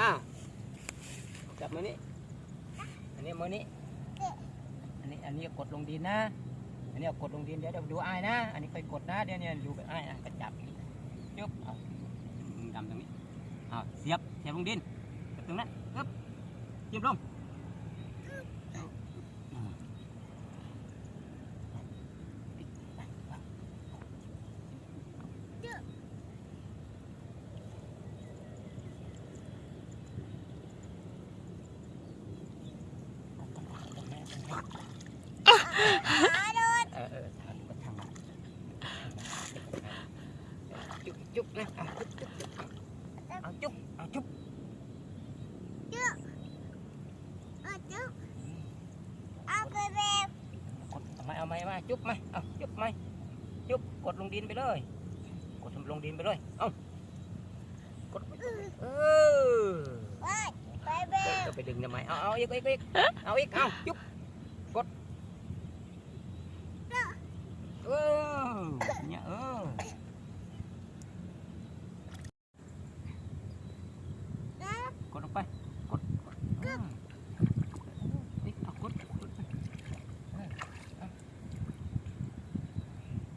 อ้าวจับมือนี้ อันนี้มือนี้ อันนี้อันนี้กดลงดินนะ อันนี้กดลงดินเดี๋ยวดูอ้ายนะ อันนี้ค่อยกดนะเดี๋ยวเนี่ยดูแบบอ้ายอะก็จับนี้ยุบเอาดำตรงนี้เอาเสียบเสียบลงดินตรงนั้นปึ๊บจิ้มลง เออเออทำมาจุ๊บจุ๊บนะเอาจุ๊บจุ๊บจุ๊บเอาจุ๊บเอาจุ๊บเอาไปแบบกดเอาไม้เอาไม้มาจุ๊บมาเอาจุ๊บไม้จุ๊บกดลงดินไปเลย กดลงดินไปเลย เอากดเออไปแบเดี๋ยวบจะไปดึงทำไมเอาเอาอีกอีกอีกเอาอีกเอาจุ๊บ cốt ơ nhá ơ. Cốt đâu quay cốt cốt ít à cốt cốt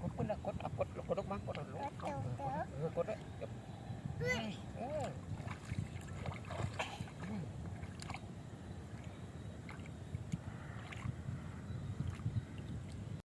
cốt cốt cốt cốt cốt cốt cốt cốt cốt cốt cốt